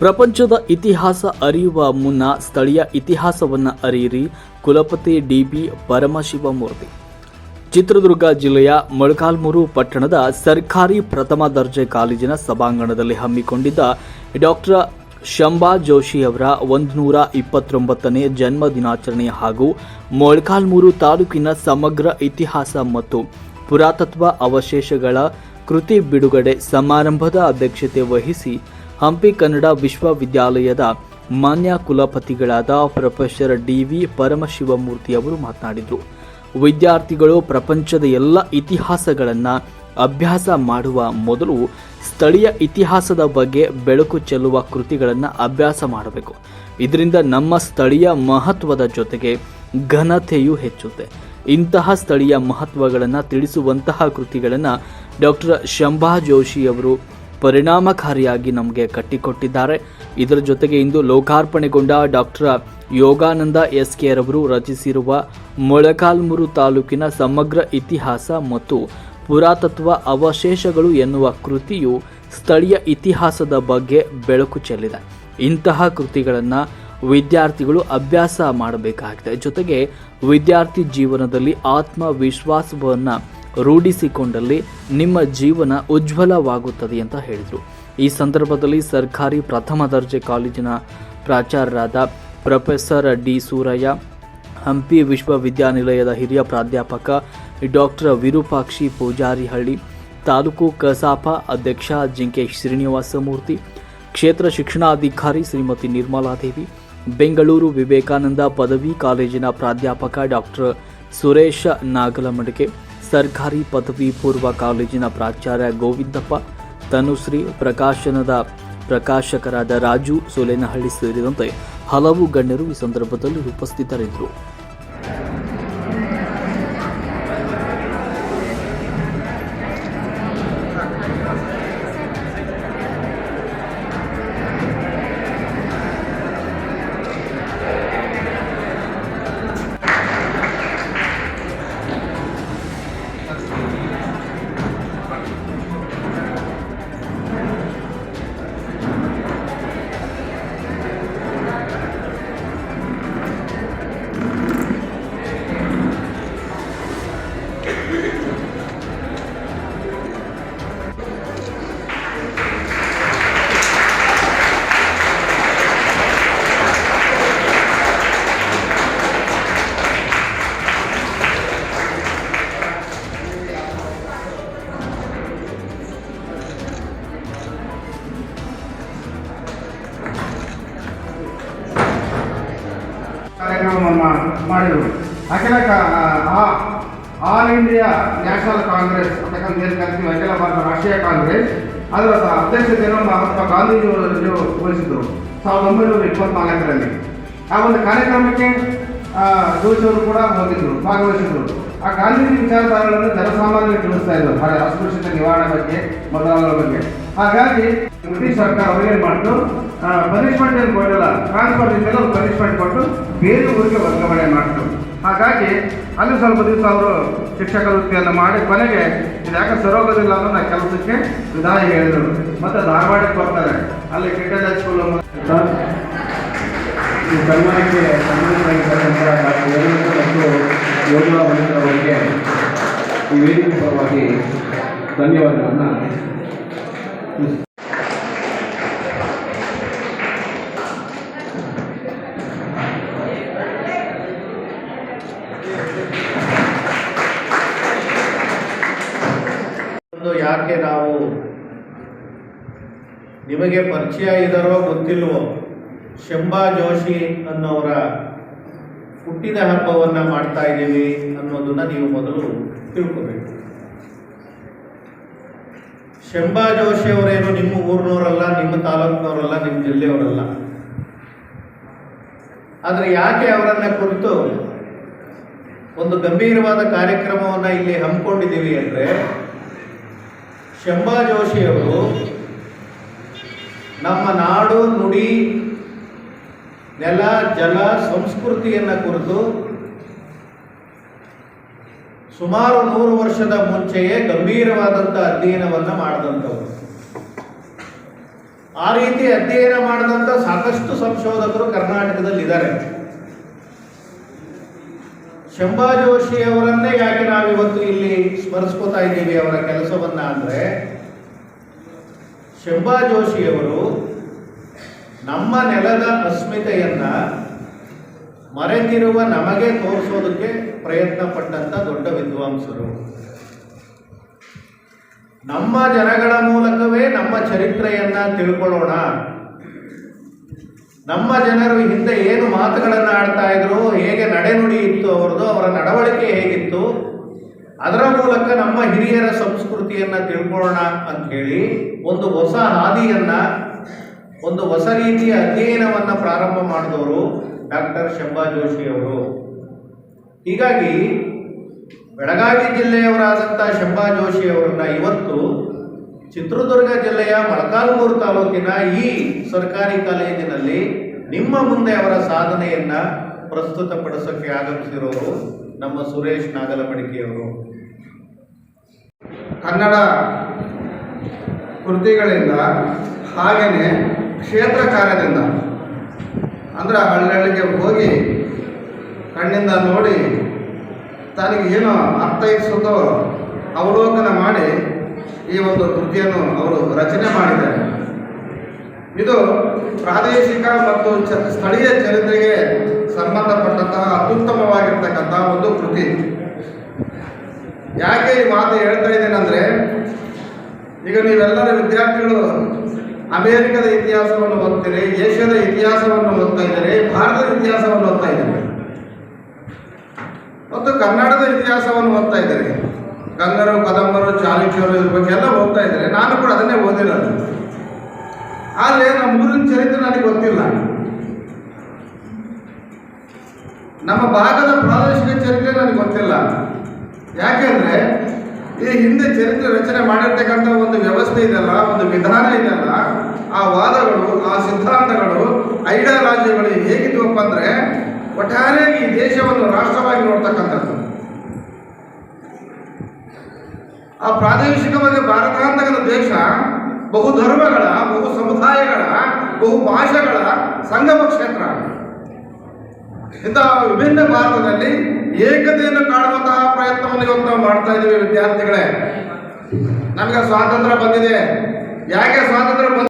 ಪ್ರಪಂಚದ ಇತಿಹಾಸ ಅರಿಯುವ ಮುನ್ನ ಸ್ಥಳೀಯ ಇತಿಹಾಸವನ್ನು ಅರಿಯಿರಿ. ಕುಲಪತಿ ಡಿಬಿ ಪರಮಶಿವಮೂರ್ತಿ. ಚಿತ್ರದುರ್ಗ ಜಿಲ್ಲೆಯ ಮೊಳಕಾಲ್ಮೂರು ಪಟ್ಟಣದ ಸರ್ಕಾರಿ ಪ್ರಥಮ ದರ್ಜೆ ಕಾಲೇಜಿನ ಸಭಾಂಗಣದಲ್ಲಿ ಹಮ್ಮಿಕೊಂಡಿದ್ದ ಡಾಕ್ಟರ್ ಶಂಭಾ ಜೋಶಿ ಅವರ ಒಂದು ನೂರ ಇಪ್ಪತ್ತೊಂಬತ್ತನೇ ಜನ್ಮ ದಿನಾಚರಣೆ ಹಾಗೂ ಮೊಳಕಾಲ್ಮೂರು ತಾಲೂಕಿನ ಸಮಗ್ರ ಇತಿಹಾಸ ಮತ್ತು ಪುರಾತತ್ವ ಅವಶೇಷಗಳ ಕೃತಿ ಬಿಡುಗಡೆ ಸಮಾರಂಭದ ಅಧ್ಯಕ್ಷತೆ ವಹಿಸಿ ಹಂಪಿ ಕನ್ನಡ ವಿಶ್ವವಿದ್ಯಾಲಯದ ಮಾನ್ಯ ಕುಲಪತಿಗಳಾದ ಪ್ರೊಫೆಸರ್ ಡಿವಿ ಪರಮಶಿವಮೂರ್ತಿ ಅವರು ಮಾತನಾಡಿದರು. ವಿದ್ಯಾರ್ಥಿಗಳು ಪ್ರಪಂಚದ ಎಲ್ಲ ಇತಿಹಾಸಗಳನ್ನು ಅಭ್ಯಾಸ ಮಾಡುವ ಮೊದಲು ಸ್ಥಳೀಯ ಇತಿಹಾಸದ ಬಗ್ಗೆ ಬೆಳಕು ಚೆಲ್ಲುವ ಕೃತಿಗಳನ್ನು ಅಭ್ಯಾಸ ಮಾಡಬೇಕು. ಇದರಿಂದ ನಮ್ಮ ಸ್ಥಳೀಯ ಮಹತ್ವದ ಜೊತೆಗೆ ಘನತೆಯೂ ಹೆಚ್ಚುತ್ತೆ. ಇಂತಹ ಸ್ಥಳೀಯ ಮಹತ್ವಗಳನ್ನು ತಿಳಿಸುವಂತಹ ಕೃತಿಗಳನ್ನು ಡಾಕ್ಟರ್ ಶಂಭಾ ಜೋಶಿ ಅವರು ಪರಿಣಾಮಕಾರಿಯಾಗಿ ನಮಗೆ ಕಟ್ಟಿಕೊಟ್ಟಿದ್ದಾರೆ. ಇದರ ಜೊತೆಗೆ ಇಂದು ಲೋಕಾರ್ಪಣೆಗೊಂಡ ಡಾಕ್ಟರ್ ಯೋಗಾನಂದ ಎಸ್ ಕೆ ರವರು ರಚಿಸಿರುವ ಮೊಳಕಾಲ್ಮೂರು ತಾಲೂಕಿನ ಸಮಗ್ರ ಇತಿಹಾಸ ಮತ್ತು ಪುರಾತತ್ವ ಅವಶೇಷಗಳು ಎನ್ನುವ ಕೃತಿಯು ಸ್ಥಳೀಯ ಇತಿಹಾಸದ ಬಗ್ಗೆ ಬೆಳಕು ಚೆಲ್ಲಿದೆ. ಇಂತಹ ಕೃತಿಗಳನ್ನು ವಿದ್ಯಾರ್ಥಿಗಳು ಅಭ್ಯಾಸ ಮಾಡಬೇಕಾಗಿದೆ ಜೊತೆಗೆ ವಿದ್ಯಾರ್ಥಿ ಜೀವನದಲ್ಲಿ ಆತ್ಮವಿಶ್ವಾಸವನ್ನು ರೂಢಿಸಿಕೊಂಡಲ್ಲಿ ನಿಮ್ಮ ಜೀವನ ಉಜ್ವಲವಾಗುತ್ತದೆ ಅಂತ ಹೇಳಿದರು. ಈ ಸಂದರ್ಭದಲ್ಲಿ ಸರ್ಕಾರಿ ಪ್ರಥಮ ದರ್ಜೆ ಕಾಲೇಜಿನ ಪ್ರಾಚಾರ್ಯರಾದ ಪ್ರೊಫೆಸರ್ ಡಿ ಸೂರಯ್ಯ, ಹಂಪಿ ವಿಶ್ವವಿದ್ಯಾನಿಲಯದ ಹಿರಿಯ ಪ್ರಾಧ್ಯಾಪಕ ಡಾಕ್ಟರ್ ವಿರೂಪಾಕ್ಷಿ ಪೂಜಾರಿಹಳ್ಳಿ, ತಾಲೂಕು ಕಸಾಪ ಅಧ್ಯಕ್ಷ ಜಿಂಕೆ ಶ್ರೀನಿವಾಸಮೂರ್ತಿ, ಕ್ಷೇತ್ರ ಶಿಕ್ಷಣಾಧಿಕಾರಿ ಶ್ರೀಮತಿ ನಿರ್ಮಲಾದೇವಿ, ಬೆಂಗಳೂರು ವಿವೇಕಾನಂದ ಪದವಿ ಕಾಲೇಜಿನ ಪ್ರಾಧ್ಯಾಪಕ ಡಾಕ್ಟರ್ ಸುರೇಶ ನಾಗಲಮಡಿಕೆ ಸರ್ಕಾರಿ ಪದವಿ ಪೂರ್ವ ಕಾಲೇಜಿನ ಪ್ರಾಚಾರ್ಯ ಗೋವಿಂದಪ್ಪ, ತನುಶ್ರೀ ಪ್ರಕಾಶನದ ಪ್ರಕಾಶಕರಾದ ರಾಜು ಸೋಲೇನಹಳ್ಳಿ ಸೇರಿದಂತೆ ಹಲವು ಗಣ್ಯರು ಈ ಸಂದರ್ಭದಲ್ಲಿ ಉಪಸ್ಥಿತರಿದ್ದರು. ಕಾರ್ಯಕ್ರಮವನ್ನು ಮಾಡಿದರು. ಅಖಿಲ ಆಲ್ ಇಂಡಿಯಾ ನ್ಯಾಷನಲ್ ಕಾಂಗ್ರೆಸ್, ಅಂತಕ್ಕಂಥ ಏನು ಕರಿತೀವಿ ಅಖಿಲ ಭಾರತ ರಾಷ್ಟ್ರೀಯ ಕಾಂಗ್ರೆಸ್, ಅದರ ಅಧ್ಯಕ್ಷತೆಯನ್ನು ಮಹಾತ್ಮ ಗಾಂಧೀಜಿಯವರು ವಹಿಸಿದರು ಸಾವಿರದ ಒಂಬೈನೂರ ಇಪ್ಪತ್ನಾಲ್ಕರಲ್ಲಿ. ಆ ಒಂದು ಕಾರ್ಯಕ್ರಮಕ್ಕೆ ಜೋಶಿಯವರು ಕೂಡ ಹೋಗಿದ್ದರು ಭಾಗವಹಿಸಿದ್ರು. ಆ ಗಾಂಧೀಜಿ ವಿಚಾರಧಾರೆಗಳನ್ನು ಜನಸಾಮಾನ್ಯರಿಗೆ ತಿಳಿಸ್ತಾ ಇದ್ರು ಹಾಗೆ ಅಸ್ಪೃಶ್ಯತ ನಿವಾರಣೆ ಬಗ್ಗೆ ಮೊದಲಾದ ಬಗ್ಗೆ. ಹಾಗಾಗಿ ಬ್ರಿಟಿಷ್ ಸರ್ಕಾರ ಅವ್ರೇನು ಮಾಡಿತು? ಪನಿಷ್ಮೆಂಟ್ ಏನು ಕೊಟ್ಟಿಲ್ಲ ಟ್ರಾನ್ಸ್ಫರ್ ಇದ್ದಲ್ಲ ಪನಿಷ್ಮೆಂಟ್ ಕೊಟ್ಟು ಬೇರೆ ಊರಿಗೆ ವರ್ಗಾವಣೆ ಮಾಡ್ತು. ಹಾಗಾಗಿ ಅಲ್ಲಿ ಸ್ವಲ್ಪ ದಿವಸ ಅವರು ಶಿಕ್ಷಕ ವೃತ್ತಿಯನ್ನು ಮಾಡಿ ಕೊನೆಗೆ ಇದು ಯಾಕೆ ಸರೋಗೋದಿಲ್ಲ ಅನ್ನೋ ನಾ ಕೆಲಸಕ್ಕೆ ವಿದಾಯ ಹೇಳಿದರು. ಮತ್ತೆ ಧಾರವಾಡಕ್ಕೆ ಬರ್ತಾರೆ ಅಲ್ಲಿ ಕ್ರಿಕೆಟ್ ಹೈಸ್ಕೂಲ್ ಈ ಸನ್ಮಾನಕ್ಕೆ ಸನ್ಮಾನಿತರಾಗಿರ್ತಕ್ಕಂಥ ಡಾಕ್ಟರ್ ಮತ್ತು ಯೋಗಾ ಮಂಡಳಿಯವರಿಗೆ ಈ ವೇದಿಕೆ ಪರವಾಗಿ ಧನ್ಯವಾದಗಳನ್ನು ಯಾಕೆ ನಾವು ನಿಮಗೆ ಪರಿಚಯ ಇದ್ದಾರೋ ಗೊತ್ತಿಲ್ವೋ ಶಂಭಾ ಜೋಶಿ ಅನ್ನೋರ ಹುಟ್ಟಿದ ಹಬ್ಬವನ್ನು ಮಾಡ್ತಾ ಇದ್ದೀವಿ ಅನ್ನೋದನ್ನ ನೀವು ಮೊದಲು ತಿಳ್ಕೋಬೇಕು. ಶಂಭಾ ಜೋಶಿ ಅವರೇನು ನಿಮ್ಮ ಊರಿನವರಲ್ಲ, ನಿಮ್ಮ ತಾಲೂಕಿನವರಲ್ಲ, ನಿಮ್ಮ ಜಿಲ್ಲೆಯವರಲ್ಲ. ಆದರೆ ಯಾಕೆ ಅವರನ್ನ ಕುರಿತು ಒಂದು ಗಂಭೀರವಾದ ಕಾರ್ಯಕ್ರಮವನ್ನು ಇಲ್ಲಿ ಹಮ್ಮಿಕೊಂಡಿದ್ದೀವಿ ಅಂದರೆ, ಶಂಭಾ ಜೋಶಿಯವರು ನಮ್ಮ ನಾಡು ನುಡಿ ನೆಲ, ಜಲ, ಸಂಸ್ಕೃತಿಯನ್ನು ಕುರಿತು ಸುಮಾರು ನೂರು ವರ್ಷದ ಮುಂಚೆಯೇ ಗಂಭೀರವಾದಂಥ ಅಧ್ಯಯನವನ್ನು ಮಾಡಿದಂಥವ್ರು. ಆ ರೀತಿ ಅಧ್ಯಯನ ಮಾಡಿದಂಥ ಸಾಕಷ್ಟು ಸಂಶೋಧಕರು ಕರ್ನಾಟಕದಲ್ಲಿ ಇದ್ದಾರೆ. ಶಂಭಾ ಜೋಶಿ ಅವರನ್ನೇ ಯಾಕೆ ನಾವಿವತ್ತು ಇಲ್ಲಿ ಸ್ಮರಿಸ್ಕೋತಾ ಇದ್ದೀವಿ ಅವರ ಕೆಲಸವನ್ನ ಅಂದ್ರೆ ಶಂಭಾ ಜೋಶಿಯವರು ನಮ್ಮ ನೆಲದ ಅಸ್ಮಿತೆಯನ್ನ ಮರೆತಿರುವ ನಮಗೆ ತೋರಿಸೋದಕ್ಕೆ ಪ್ರಯತ್ನ ಪಟ್ಟಂತ ದೊಡ್ಡ ವಿದ್ವಾಂಸರು. ನಮ್ಮ ಜನಗಳ ಮೂಲಕವೇ ನಮ್ಮ ಚರಿತ್ರೆಯನ್ನ ತಿಳ್ಕೊಳ್ಳೋಣ. ನಮ್ಮ ಜನರು ಹಿಂದೆ ಏನು ಮಾತುಗಳನ್ನು ಆಡ್ತಾ ಇದ್ರು, ಹೇಗೆ ನಡೆನುಡಿ ಇತ್ತು ಅವರದು ಅವರ ನಡವಳಿಕೆ ಹೇಗಿತ್ತು, ಅದರ ಮೂಲಕ ನಮ್ಮ ಹಿರಿಯರ ಸಂಸ್ಕೃತಿಯನ್ನ ತಿಳ್ಕೊಳ್ಳೋಣ ಅಂತ ಹೇಳಿ ಒಂದು ಹೊಸ ಹಾದಿಯನ್ನ ಒಂದು ಹೊಸ ರೀತಿಯ ಅಧ್ಯಯನವನ್ನು ಪ್ರಾರಂಭ ಮಾಡಿದವರು ಡಾಕ್ಟರ್ ಶಂಭಾ ಜೋಶಿ ಅವರು. ಹೀಗಾಗಿ ಬೆಳಗಾವಿ ಜಿಲ್ಲೆಯವರಾದಂಥ ಶಂಭಾ ಜೋಶಿ ಅವರನ್ನ ಇವತ್ತು ಚಿತ್ರದುರ್ಗ ಜಿಲ್ಲೆಯ ಮೊಳಕಾಲ್ಮೂರು ತಾಲೂಕಿನ ಈ ಸರ್ಕಾರಿ ಕಾಲೇಜಿನಲ್ಲಿ ನಿಮ್ಮ ಮುಂದೆ ಅವರ ಸಾಧನೆಯನ್ನ ಪ್ರಸ್ತುತಪಡಿಸೋಕೆ ಆಗಮಿಸಿರೋರು ನಮ್ಮ ಸುರೇಶ್ ನಾಗಲಮಡಿಕೆಯವರು. ಕನ್ನಡ ಕೃತಿಗಳಿಂದ ಹಾಗೆಯೇ ಕ್ಷೇತ್ರ ಕಾರ್ಯದಿಂದ ಅಂದ್ರೆ ಹಳ್ಳಿಗೆ ಹೋಗಿ ಕಣ್ಣಿಂದ ನೋಡಿ ತನಗೆ ಏನು ಅರ್ಥೈಸೋದೋ ಅವಲೋಕನ ಮಾಡಿ ಈ ಒಂದು ಕೃತಿಯನ್ನು ಅವರು ರಚನೆ ಮಾಡಿದ್ದಾರೆ. ಇದು ಪ್ರಾದೇಶಿಕ ಮತ್ತು ಚ ಸ್ಥಳೀಯ ಚರಿತ್ರೆಗೆ ಸಂಬಂಧಪಟ್ಟಂತಹ ಅತ್ಯುತ್ತಮವಾಗಿರ್ತಕ್ಕಂಥ ಒಂದು ಕೃತಿ. ಯಾಕೆ ಈ ಮಾತು ಹೇಳ್ತಾ ಇದ್ದೇನೆಂದರೆ, ಈಗ ನೀವೆಲ್ಲರ ವಿದ್ಯಾರ್ಥಿಗಳು ಅಮೇರಿಕದ ಇತಿಹಾಸವನ್ನು ಓದ್ತಾರೆ, ಏಷ್ಯಾದ ಇತಿಹಾಸವನ್ನು ಓದ್ತಾ ಇದ್ದೀರಿ, ಭಾರತದ ಇತಿಹಾಸವನ್ನು ಓದ್ತಾ ಇದ್ದಾರೆ. ಮತ್ತು ಕನ್ನಡದ ಇತಿಹಾಸವನ್ನು ಓದ್ತಾ ಇದ್ದಾರೆ. ಗಂಗರು, ಕದಂಬರು, ಚಾಲುಕ್ಯರು ಇದ್ರ ಬಗ್ಗೆ ಎಲ್ಲ ಓದ್ತಾ ಇದ್ದಾರೆ. ನಾನು ಕೂಡ ಅದನ್ನೇ ಓದಿರೋದು. ಆದರೆ ನಮ್ಮ ಊರಿನ ಚರಿತ್ರೆ ನನಗೆ ಗೊತ್ತಿಲ್ಲ. ನಮ್ಮ ಭಾಗದ ಪ್ರಾದೇಶಿಕ ಚರಿತ್ರೆ ನನಗೆ ಗೊತ್ತಿಲ್ಲ. ಯಾಕೆಂದ್ರೆ ಈ ಹಿಂದೆ ಚರಿತ್ರೆ ರಚನೆ ಮಾಡಿರ್ತಕ್ಕಂಥ ಒಂದು ವ್ಯವಸ್ಥೆ ಇದೆಲ್ಲ, ಒಂದು ವಿಧಾನ ಇದೆಲ್ಲ, ಆ ವಾದಗಳು, ಆ ಸಿದ್ಧಾಂತಗಳು, ಐಡಿಯಾಲಜಿಗಳು ಹೇಗಿದ್ವಪ್ಪ ಅಂದರೆ ಒಟ್ಟಾರೆ ಈ ದೇಶವನ್ನು ರಾಷ್ಟ್ರವಾಗಿ ನೋಡ್ತಕ್ಕಂಥದ್ದು. ಆ ಪ್ರಾದೇಶಿಕವಾಗಿ ಭಾರತಾಂತಕದ ದೇಶ ಬಹು ಧರ್ಮಗಳ ಬಹು ಸಮುದಾಯಗಳ ಬಹು ಭಾಷೆಗಳ ಸಂಗಮ ಕ್ಷೇತ್ರ. ಇಂತಹ ವಿಭಿನ್ನ ಭಾರತದಲ್ಲಿ ಏಕತೆಯನ್ನು ಕಾಣುವಂತಹ ಪ್ರಯತ್ನವನ್ನು ಇವತ್ತು ನಾವು ಮಾಡ್ತಾ ಇದ್ದೀವಿ ವಿದ್ಯಾರ್ಥಿಗಳೇ. ನಮಗೆ ಸ್ವಾತಂತ್ರ್ಯ ಬಂದಿದೆ. ಯಾಕೆ ಸ್ವಾತಂತ್ರ್ಯ ಬಂದ